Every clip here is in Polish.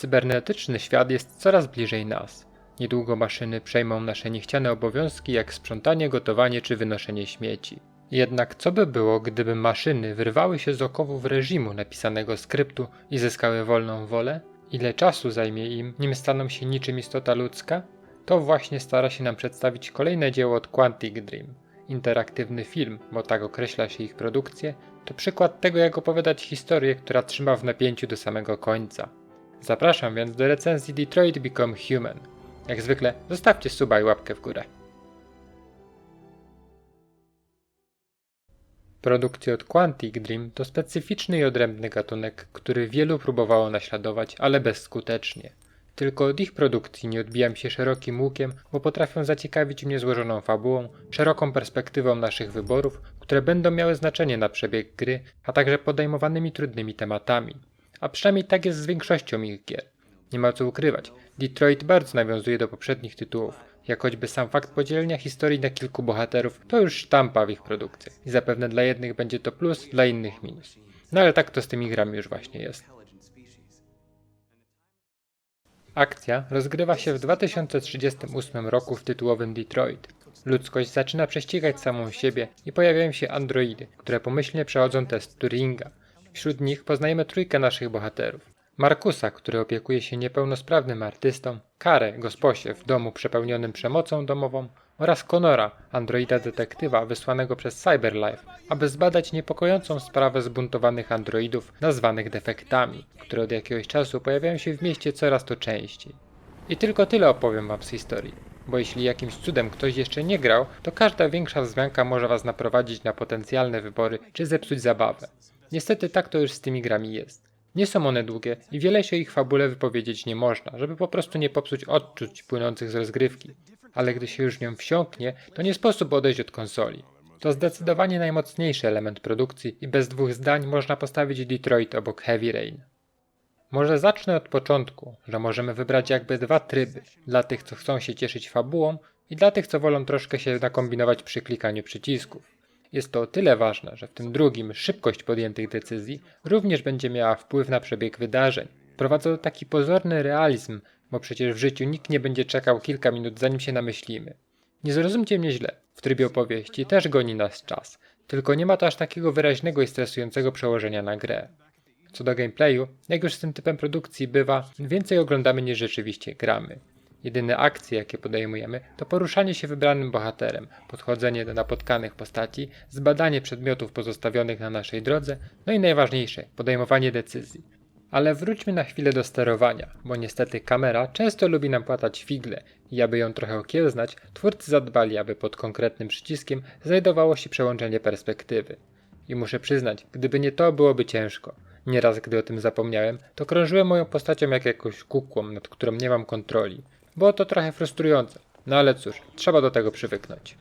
Cybernetyczny świat jest coraz bliżej nas. Niedługo maszyny przejmą nasze niechciane obowiązki jak sprzątanie, gotowanie czy wynoszenie śmieci. Jednak co by było, gdyby maszyny wyrwały się z okowów reżimu napisanego skryptu i zyskały wolną wolę? Ile czasu zajmie im, nim staną się niczym istota ludzka? To właśnie stara się nam przedstawić kolejne dzieło od Quantic Dream. Interaktywny film, bo tak określa się ich produkcję, to przykład tego, jak opowiadać historię, która trzyma w napięciu do samego końca. Zapraszam więc do recenzji Detroit Become Human. Jak zwykle, zostawcie suba i łapkę w górę. Produkcje od Quantic Dream to specyficzny i odrębny gatunek, który wielu próbowało naśladować, ale bezskutecznie. Tylko od ich produkcji nie odbijam się szerokim łukiem, bo potrafią zaciekawić mnie złożoną fabułą, szeroką perspektywą naszych wyborów, które będą miały znaczenie na przebieg gry, a także podejmowanymi trudnymi tematami. A przynajmniej tak jest z większością ich gier. Nie ma co ukrywać, Detroit bardzo nawiązuje do poprzednich tytułów, jak choćby sam fakt podzielenia historii na kilku bohaterów to już sztampa w ich produkcjach i zapewne dla jednych będzie to plus, dla innych minus. No ale tak to z tymi grami już właśnie jest. Akcja rozgrywa się w 2038 roku w tytułowym Detroit. Ludzkość zaczyna prześcigać samą siebie i pojawiają się androidy, które pomyślnie przechodzą test Turinga. Wśród nich poznajemy trójkę naszych bohaterów. Markusa, który opiekuje się niepełnosprawnym artystą, Karę, gosposię w domu przepełnionym przemocą domową oraz Conora, androida detektywa wysłanego przez Cyberlife, aby zbadać niepokojącą sprawę zbuntowanych androidów nazwanych defektami, które od jakiegoś czasu pojawiają się w mieście coraz to częściej. I tylko tyle opowiem wam z historii, bo jeśli jakimś cudem ktoś jeszcze nie grał, to każda większa wzmianka może was naprowadzić na potencjalne wybory czy zepsuć zabawę. Niestety tak to już z tymi grami jest. Nie są one długie i wiele się ich fabule wypowiedzieć nie można, żeby po prostu nie popsuć odczuć płynących z rozgrywki. Ale gdy się już w nią wsiąknie, to nie sposób odejść od konsoli. To zdecydowanie najmocniejszy element produkcji i bez dwóch zdań można postawić Detroit obok Heavy Rain. Może zacznę od początku, że możemy wybrać jakby dwa tryby, dla tych co chcą się cieszyć fabułą i dla tych co wolą troszkę się nakombinować przy klikaniu przycisków. Jest to o tyle ważne, że w tym drugim szybkość podjętych decyzji również będzie miała wpływ na przebieg wydarzeń. Prowadza do taki pozorny realizm, bo przecież w życiu nikt nie będzie czekał kilka minut zanim się namyślimy. Nie zrozumcie mnie źle, w trybie opowieści też goni nas czas, tylko nie ma to aż takiego wyraźnego i stresującego przełożenia na grę. Co do gameplayu, jak już z tym typem produkcji bywa, więcej oglądamy niż rzeczywiście gramy. Jedyne akcje, jakie podejmujemy, to poruszanie się wybranym bohaterem, podchodzenie do napotkanych postaci, zbadanie przedmiotów pozostawionych na naszej drodze, no i najważniejsze, podejmowanie decyzji. Ale wróćmy na chwilę do sterowania, bo niestety kamera często lubi nam płatać figle i aby ją trochę okiełznać, twórcy zadbali, aby pod konkretnym przyciskiem znajdowało się przełączenie perspektywy. I muszę przyznać, gdyby nie to, byłoby ciężko. Nieraz, gdy o tym zapomniałem, to krążyłem moją postacią jak jakąś kukłą, nad którą nie mam kontroli. Było to trochę frustrujące, no ale cóż, trzeba do tego przywyknąć.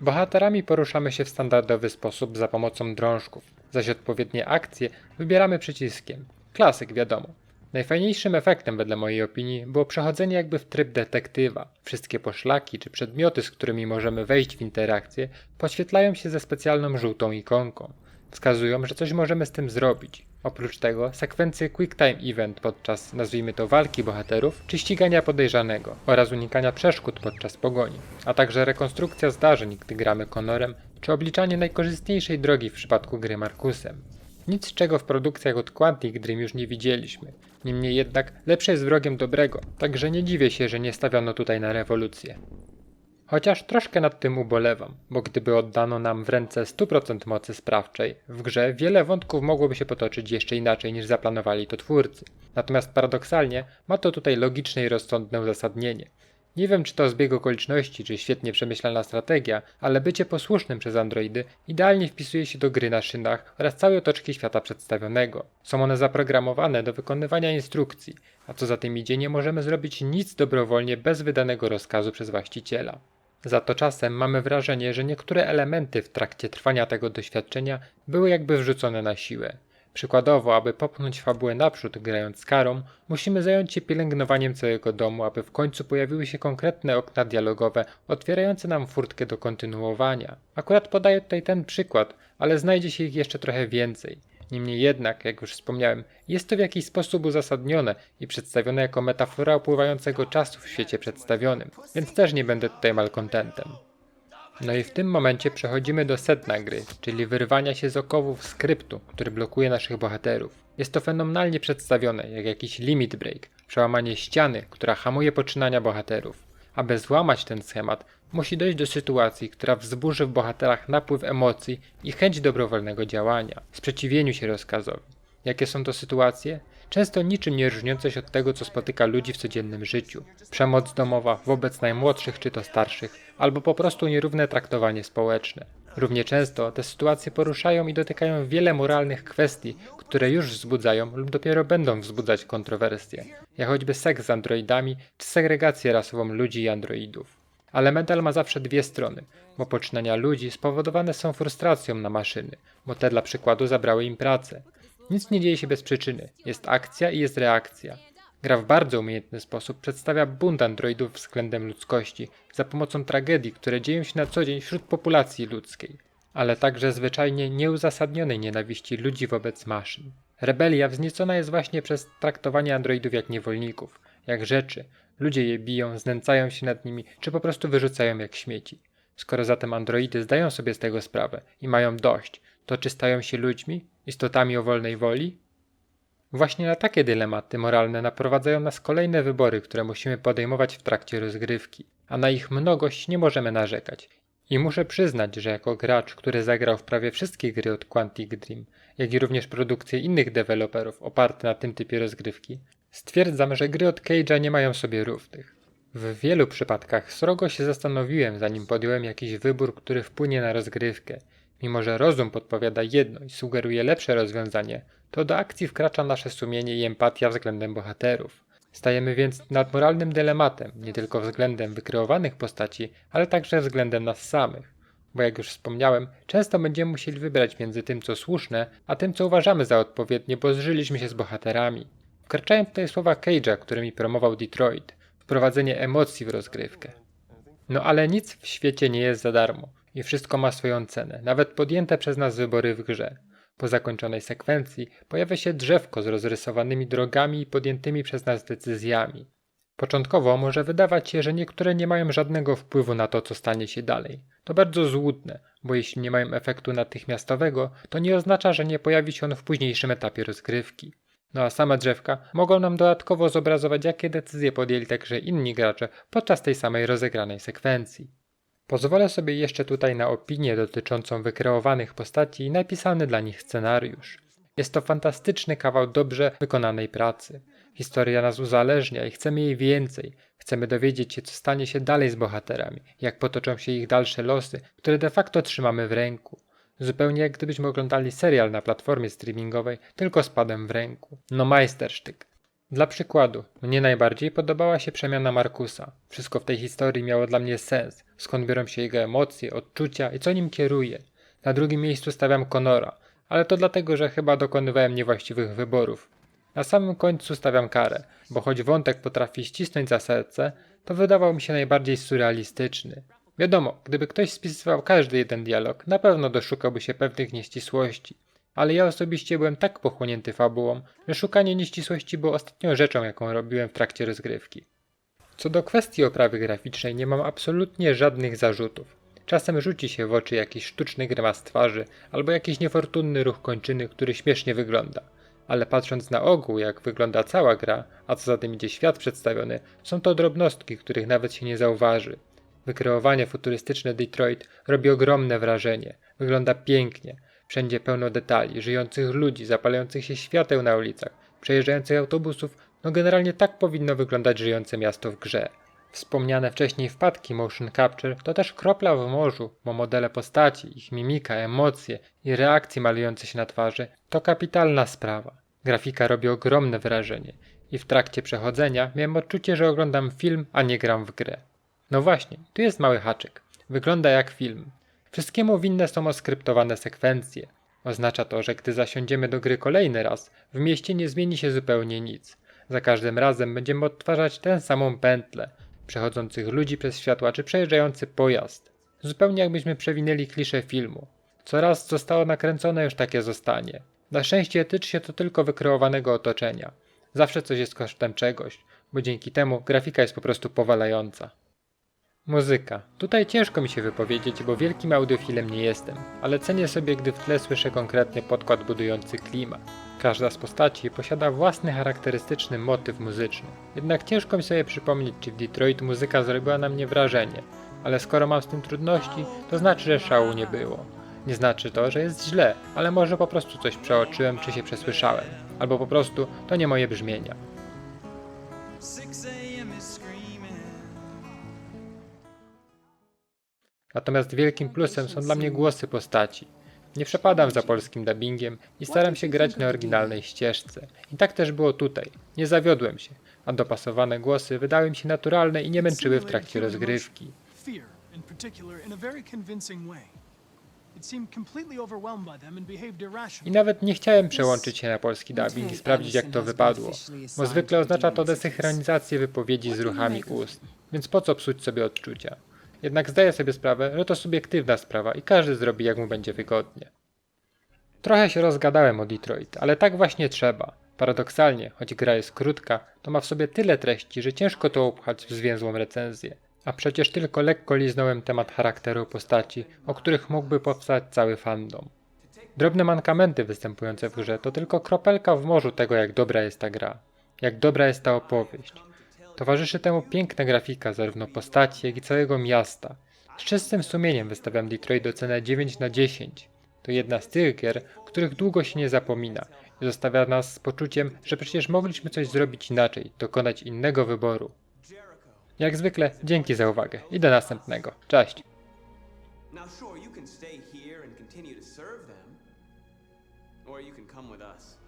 Bohaterami poruszamy się w standardowy sposób za pomocą drążków, zaś odpowiednie akcje wybieramy przyciskiem. Klasyk wiadomo. Najfajniejszym efektem wedle mojej opinii było przechodzenie jakby w tryb detektywa. Wszystkie poszlaki czy przedmioty, z którymi możemy wejść w interakcję, podświetlają się ze specjalną żółtą ikonką. Wskazują, że coś możemy z tym zrobić. Oprócz tego sekwencje Quick Time Event podczas, nazwijmy to, walki bohaterów, czy ścigania podejrzanego oraz unikania przeszkód podczas pogoni, a także rekonstrukcja zdarzeń, gdy gramy Conorem, czy obliczanie najkorzystniejszej drogi w przypadku gry Markusem. Nic czego w produkcjach od Quantic Dream już nie widzieliśmy. Niemniej jednak lepsze jest wrogiem dobrego, także nie dziwię się, że nie stawiono tutaj na rewolucję. Chociaż troszkę nad tym ubolewam, bo gdyby oddano nam w ręce 100% mocy sprawczej, w grze wiele wątków mogłoby się potoczyć jeszcze inaczej niż zaplanowali to twórcy. Natomiast paradoksalnie ma to tutaj logiczne i rozsądne uzasadnienie. Nie wiem czy to zbieg okoliczności, czy świetnie przemyślana strategia, ale bycie posłusznym przez androidy idealnie wpisuje się do gry na szynach oraz całej otoczki świata przedstawionego. Są one zaprogramowane do wykonywania instrukcji, a co za tym idzie nie możemy zrobić nic dobrowolnie bez wydanego rozkazu przez właściciela. Za to czasem mamy wrażenie, że niektóre elementy w trakcie trwania tego doświadczenia były jakby wrzucone na siłę. Przykładowo, aby popchnąć fabułę naprzód grając z karą, musimy zająć się pielęgnowaniem całego domu, aby w końcu pojawiły się konkretne okna dialogowe otwierające nam furtkę do kontynuowania. Akurat podaję tutaj ten przykład, ale znajdzie się ich jeszcze trochę więcej. Niemniej jednak, jak już wspomniałem, jest to w jakiś sposób uzasadnione i przedstawione jako metafora upływającego czasu w świecie przedstawionym, więc też nie będę tutaj malkontentem. No i w tym momencie przechodzimy do sedna gry, czyli wyrwania się z okowów skryptu, który blokuje naszych bohaterów. Jest to fenomenalnie przedstawione, jak jakiś limit break, przełamanie ściany, która hamuje poczynania bohaterów. Aby złamać ten schemat, musi dojść do sytuacji, która wzburzy w bohaterach napływ emocji i chęć dobrowolnego działania, sprzeciwieniu się rozkazowi. Jakie są to sytuacje? Często niczym nie różniące się od tego, co spotyka ludzi w codziennym życiu. Przemoc domowa wobec najmłodszych czy to starszych, albo po prostu nierówne traktowanie społeczne. Równie często te sytuacje poruszają i dotykają wiele moralnych kwestii, które już wzbudzają lub dopiero będą wzbudzać kontrowersje, jak choćby seks z androidami czy segregację rasową ludzi i androidów. Ale medal ma zawsze dwie strony, bo poczynania ludzi spowodowane są frustracją na maszyny, bo te dla przykładu zabrały im pracę. Nic nie dzieje się bez przyczyny, jest akcja i jest reakcja. Gra w bardzo umiejętny sposób przedstawia bunt androidów względem ludzkości za pomocą tragedii, które dzieją się na co dzień wśród populacji ludzkiej, ale także zwyczajnie nieuzasadnionej nienawiści ludzi wobec maszyn. Rebelia wzniecona jest właśnie przez traktowanie androidów jak niewolników, jak rzeczy. Ludzie je biją, znęcają się nad nimi, czy po prostu wyrzucają jak śmieci. Skoro zatem androidy zdają sobie z tego sprawę i mają dość, to czy stają się ludźmi, istotami o wolnej woli? Właśnie na takie dylematy moralne naprowadzają nas kolejne wybory, które musimy podejmować w trakcie rozgrywki, a na ich mnogość nie możemy narzekać. I muszę przyznać, że jako gracz, który zagrał w prawie wszystkie gry od Quantic Dream, jak i również produkcje innych deweloperów oparte na tym typie rozgrywki, stwierdzam, że gry od Cage'a nie mają sobie równych. W wielu przypadkach srogo się zastanowiłem, zanim podjąłem jakiś wybór, który wpłynie na rozgrywkę. Mimo, że rozum podpowiada jedno i sugeruje lepsze rozwiązanie, to do akcji wkracza nasze sumienie i empatia względem bohaterów. Stajemy więc nad moralnym dylematem, nie tylko względem wykreowanych postaci, ale także względem nas samych. Bo jak już wspomniałem, często będziemy musieli wybrać między tym, co słuszne, a tym, co uważamy za odpowiednie, bo zżyliśmy się z bohaterami. Wkraczają tutaj słowa Cage'a, którymi promował Detroit. Wprowadzenie emocji w rozgrywkę. No ale nic w świecie nie jest za darmo i wszystko ma swoją cenę, nawet podjęte przez nas wybory w grze. Po zakończonej sekwencji pojawia się drzewko z rozrysowanymi drogami i podjętymi przez nas decyzjami. Początkowo może wydawać się, że niektóre nie mają żadnego wpływu na to, co stanie się dalej. To bardzo złudne, bo jeśli nie mają efektu natychmiastowego, to nie oznacza, że nie pojawi się on w późniejszym etapie rozgrywki. No a same drzewka mogą nam dodatkowo zobrazować, jakie decyzje podjęli także inni gracze podczas tej samej rozegranej sekwencji. Pozwolę sobie jeszcze tutaj na opinię dotyczącą wykreowanych postaci i napisany dla nich scenariusz. Jest to fantastyczny kawał dobrze wykonanej pracy. Historia nas uzależnia i chcemy jej więcej. Chcemy dowiedzieć się, co stanie się dalej z bohaterami, jak potoczą się ich dalsze losy, które de facto trzymamy w ręku. Zupełnie jak gdybyśmy oglądali serial na platformie streamingowej, tylko z padem w ręku. No majstersztyk. Dla przykładu, mnie najbardziej podobała się przemiana Markusa. Wszystko w tej historii miało dla mnie sens, skąd biorą się jego emocje, odczucia i co nim kieruje. Na drugim miejscu stawiam Conora, ale to dlatego, że chyba dokonywałem niewłaściwych wyborów. Na samym końcu stawiam karę, bo choć wątek potrafi ścisnąć za serce, to wydawał mi się najbardziej surrealistyczny. Wiadomo, gdyby ktoś spisywał każdy jeden dialog, na pewno doszukałby się pewnych nieścisłości. Ale ja osobiście byłem tak pochłonięty fabułą, że szukanie nieścisłości było ostatnią rzeczą, jaką robiłem w trakcie rozgrywki. Co do kwestii oprawy graficznej, nie mam absolutnie żadnych zarzutów. Czasem rzuci się w oczy jakiś sztuczny grymas twarzy albo jakiś niefortunny ruch kończyny, który śmiesznie wygląda. Ale patrząc na ogół, jak wygląda cała gra, a co za tym idzie świat przedstawiony, są to drobnostki, których nawet się nie zauważy. Wykreowanie futurystyczne Detroit robi ogromne wrażenie. Wygląda pięknie. Wszędzie pełno detali, żyjących ludzi, zapalających się świateł na ulicach, przejeżdżających autobusów. No generalnie tak powinno wyglądać żyjące miasto w grze. Wspomniane wcześniej wpadki motion capture to też kropla w morzu, bo modele postaci, ich mimika, emocje i reakcje malujące się na twarzy to kapitalna sprawa. Grafika robi ogromne wrażenie i w trakcie przechodzenia miałem odczucie, że oglądam film, a nie gram w grę. No właśnie, tu jest mały haczyk. Wygląda jak film. Wszystkiemu winne są oskryptowane sekwencje. Oznacza to, że gdy zasiądziemy do gry kolejny raz, w mieście nie zmieni się zupełnie nic. Za każdym razem będziemy odtwarzać tę samą pętlę, przechodzących ludzi przez światła czy przejeżdżający pojazd. Zupełnie jakbyśmy przewinęli kliszę filmu. Co raz zostało nakręcone, już takie zostanie. Na szczęście tyczy się to tylko wykreowanego otoczenia. Zawsze coś jest kosztem czegoś, bo dzięki temu grafika jest po prostu powalająca. Muzyka. Tutaj ciężko mi się wypowiedzieć, bo wielkim audiofilem nie jestem, ale cenię sobie, gdy w tle słyszę konkretny podkład budujący klimat. Każda z postaci posiada własny charakterystyczny motyw muzyczny. Jednak ciężko mi sobie przypomnieć, czy w Detroit muzyka zrobiła na mnie wrażenie, ale skoro mam z tym trudności, to znaczy, że szału nie było. Nie znaczy to, że jest źle, ale może po prostu coś przeoczyłem, czy się przesłyszałem, albo po prostu to nie moje brzmienia. Natomiast wielkim plusem są dla mnie głosy postaci. Nie przepadam za polskim dubbingiem i staram się grać na oryginalnej ścieżce. I tak też było tutaj. Nie zawiodłem się, a dopasowane głosy wydały mi się naturalne i nie męczyły w trakcie rozgrywki. I nawet nie chciałem przełączyć się na polski dubbing i sprawdzić jak to wypadło, bo zwykle oznacza to desynchronizację wypowiedzi z ruchami ust, więc po co psuć sobie odczucia. Jednak zdaję sobie sprawę, że to subiektywna sprawa i każdy zrobi jak mu będzie wygodnie. Trochę się rozgadałem o Detroit, ale tak właśnie trzeba. Paradoksalnie, choć gra jest krótka, to ma w sobie tyle treści, że ciężko to upchać w zwięzłą recenzję. A przecież tylko lekko liznąłem temat charakteru postaci, o których mógłby powstać cały fandom. Drobne mankamenty występujące w grze to tylko kropelka w morzu tego, jak dobra jest ta gra, jak dobra jest ta opowieść. Towarzyszy temu piękna grafika zarówno postaci, jak i całego miasta. Z czystym sumieniem wystawiam Detroit ocenę 9 na 10. To jedna z tych gier, których długo się nie zapomina i zostawia nas z poczuciem, że przecież mogliśmy coś zrobić inaczej, dokonać innego wyboru. Jak zwykle, dzięki za uwagę i do następnego. Cześć! Or you can come with us.